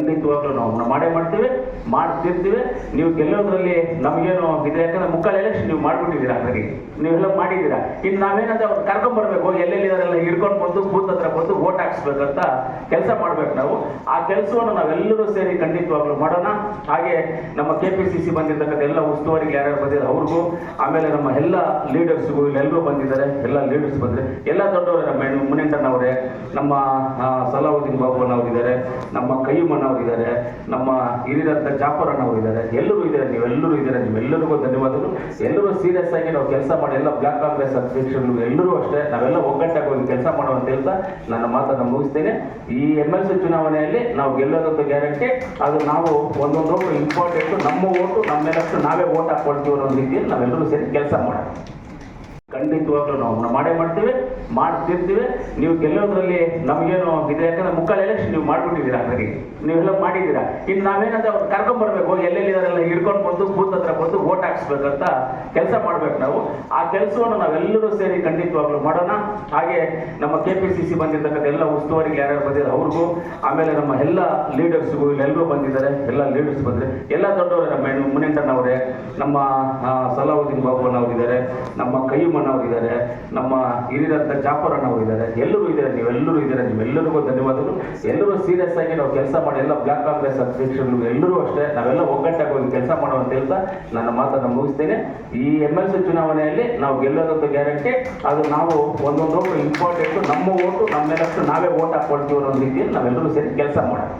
ಖಂಡಿತವಾಗ್ಲೂ ನಾವು ಮಾಡೇ ಮಾಡ್ತೀವಿ, ಮಾಡ್ತಿರ್ತೀವಿ. ನೀವು ಗೆಲ್ಲೋದ್ರಲ್ಲಿ ನಮಗೇನು ಇದೆ ಯಾಕಂದ್ರೆ ಮುಕ್ಕಾಲು ಎಲೆಕ್ಷನ್ ನೀವು ಮಾಡ್ಬಿಟ್ಟಿದ್ದೀರಾ ಹಾಗಾಗಿ. ನೀವೆಲ್ಲ ಮಾಡಿದ್ದೀರಾ. ಇನ್ನು ನಾವೇನಂದ್ರೆ ಅವ್ರು ಕರ್ಕೊಂಡ್ ಬರ್ಬೇಕು, ಎಲ್ಲೆಲ್ಲಿದಾರೆಲ್ಲ ಹಿಡ್ಕೊಂಡು ಬಂದು ಬೂತ್ ಹತ್ರ ಬಂದು ವೋಟ್ ಹಾಕ್ಸ್ಬೇಕಂತ ಕೆಲಸ ಮಾಡ್ಬೇಕು ನಾವು. ಆ ಕೆಲಸವನ್ನು ನಾವೆಲ್ಲರೂ ಸೇರಿ ಖಂಡಿತವಾಗ್ಲೂ ಮಾಡೋಣ. ಹಾಗೆ ನಮ್ಮ ಕೆ ಪಿ ಸಿ ಸಿ ಬಂದಿರ್ತಕ್ಕಂಥ ಎಲ್ಲ ಉಸ್ತುವಾರಿಗೆ ಯಾರ್ಯಾರು ಬಂದಿದ್ದಾರೆ ಅವ್ರಿಗೂ, ಆಮೇಲೆ ನಮ್ಮ ಎಲ್ಲ ಲೀಡರ್ಸ್ಗೂ ಇಲ್ಲೆಲ್ಲರೂ ಬಂದಿದ್ದಾರೆ. ಎಲ್ಲ ಲೀಡರ್ಸ್ ಬಂದ್ರೆ ಎಲ್ಲ ದೊಡ್ಡವರೇ ನಮ್ಮ ಮುನಿಯಣ್ಣನವರೇ ನಮ್ಮ ಸಲಾವುದ್ದೀನ್ ಬಾಬು ಅನ್ನೋರಿದ್ದಾರೆ ನಮ್ಮ ಕಯ್ಯಮ್ಮನವರಿದ್ದಾರೆ ನಮ್ಮ ಹಿರಿದಂತ ಜಾಫರ್ ಅನ್ನೋರಿದ್ದಾರೆ ಎಲ್ಲರೂ ಇದ್ದಾರೆ, ನೀವೆಲ್ಲರೂ ಇದ್ದಾರೆ ನೀವೆಲ್ಲರಿಗೂ ಧನ್ಯವಾದಗಳು. ಎಲ್ಲರೂ ಸೀರಿಯಸ್ ಆಗಿ ನಾವು ಕೆಲಸ ಮಾಡಿ, ಎಲ್ಲ ಬ್ಲಾಕ್ ಕಾಂಗ್ರೆಸ್ ಅಧ್ಯಕ್ಷರು ಎಲ್ಲರೂ ಅಷ್ಟೇ, ನಾವೆಲ್ಲ ಒಗ್ಗಟ್ಟಾಗಿ ಹೋಗಿ ಕೆಲಸ ಮಾಡುವಂತ ಹೇಳ್ತಾ ನನ್ನ ಮಾತನ್ನು ಮುಗಿಸ್ತೇನೆ. ಈ ಎಂ ಎಲ್ ಸಿ ಚುನಾವಣೆಯಲ್ಲಿ ನಾವು ಗೆಲ್ಲೋದಂತ ಗ್ಯಾರಂಟಿ, ಅದು ನಾವು ಒಂದೊಂದು ಓಟು ಇಂಪಾರ್ಟೆಂಟ್ ನಮ್ಮ ಓಟು ನಮ್ಮೆಲ್ಲಷ್ಟು ನಾವೇ ಓಟ್ ಹಾಕೊಳ್ತೀವಿ ಅನ್ನೋ ರೀತಿಯಲ್ಲಿ ನಾವೆಲ್ಲರೂ ಸೇರಿ ಕೆಲಸ ಮಾಡೋಣ. ಖಂಡಿತವಾಗ್ಲೂ ನಾವು ಮಾಡೇ ಮಾಡ್ತೀವಿ, ಮಾಡ್ತಿರ್ತೀವಿ. ನೀವು ಗೆಲ್ಲೋದ್ರಲ್ಲಿ ನಮಗೇನು ಇದೆ ಯಾಕಂದ್ರೆ ಮುಕ್ಕಾಲು ಎಲೆಕ್ಷನ್ ನೀವು ಮಾಡ್ಬಿಟ್ಟಿದ್ದೀರಾ ಹಾಗಾಗಿ? ನೀವೆಲ್ಲ ಮಾಡಿದ್ದೀರಾ? ಇನ್ನು ನಾವೇನಂದ್ರೆ ಅವ್ರು ಕರ್ಕೊಂಡ್ ಬರ್ಬೇಕು ಎಲ್ಲೆಲ್ಲಿದಾರೆಲ್ಲ ಹಿಡ್ಕೊಂಡು ಬಂದು ಬೂತ್ ಹತ್ರ ಬಂದು ವೋಟ್ ಹಾಕ್ಸ್ಬೇಕಂತ ಕೆಲಸ ಮಾಡ್ಬೇಕು ನಾವು. ಆ ಕೆಲಸವನ್ನು ನಾವೆಲ್ಲರೂ ಸೇರಿ ಖಂಡಿತವಾಗ್ಲೂ ಮಾಡೋಣ. ಹಾಗೆ ನಮ್ಮ ಕೆ ಪಿ ಸಿ ಸಿ ಬಂದಿರ್ತಕ್ಕಂಥ ಎಲ್ಲ ಉಸ್ತುವಾರಿಗೆ ಯಾರ್ಯಾರು ಬಂದಿದ್ದಾರೆ ಅವ್ರಿಗೂ, ಆಮೇಲೆ ನಮ್ಮ ಎಲ್ಲ ಲೀಡರ್ಸ್ಗೂ ಇಲ್ಲೆಲ್ಲರೂ ಬಂದಿದ್ದಾರೆ. ಎಲ್ಲ ಲೀಡರ್ಸ್ ಬಂದರೆ ಎಲ್ಲ ದೊಡ್ಡವರೇ ನಮ್ಮ ಹೆಣ್ಣು, ಮುನಿಯಣ್ಣನವರೇ ನಮ್ಮ ಸಲಾವುದ್ದೀನ್ ಬಾಬು ಅನ್ನೋರಿದ್ದಾರೆ ನಮ್ಮ ಕಯ್ಯಮ್ಮನವರಿದ್ದಾರೆ ನಮ್ಮ ಹಿರಿದಂತ ಜಾಫರ್ ಇದ್ದಾರೆ ಎಲ್ಲರೂ ಇದ್ದಾರೆ, ನೀವೆಲ್ಲರೂ ಇದ್ದಾರೆ ನೀವೆಲ್ಲರಿಗೂ ಧನ್ಯವಾದಗಳು. ಎಲ್ಲರೂ ಸೀರಿಯಸ್ ಆಗಿ ನಾವು ಕೆಲಸ ಮಾಡಿ, ಎಲ್ಲ ಬ್ಲಾಕ್ ಕಾಂಗ್ರೆಸ್ ಅಧ್ಯಕ್ಷರು ಎಲ್ಲರೂ ಅಷ್ಟೇ, ನಾವೆಲ್ಲ ಒಗ್ಗಟ್ಟಾಗಿ ಹೋಗಿ ಕೆಲಸ ಮಾಡುವಂತ ಹೇಳ್ತಾ ನನ್ನ ಮಾತನ್ನು ಮುಗಿಸ್ತೇನೆ. ಈ ಎಂ ಎಲ್ ಸಿ ಚುನಾವಣೆಯಲ್ಲಿ ನಾವು ಗೆಲ್ಲೋದಂತ ಗ್ಯಾರಂಟಿ ಅದು ನಾವು ಒಂದೊಂದು ಇಂಪಾರ್ಟೆಂಟ್ ನಮ್ಮ ಓಟು ನಮ್ಮೆಲ್ಲಷ್ಟು ನಾವೇ ಓಟ್ ಹಾಕೊಳ್ತೀವಿ ಅನ್ನೋ ರೀತಿಯಲ್ಲಿ ನಾವೆಲ್ಲರೂ ಸೇರಿ ಕೆಲಸ ಮಾಡೋಣ.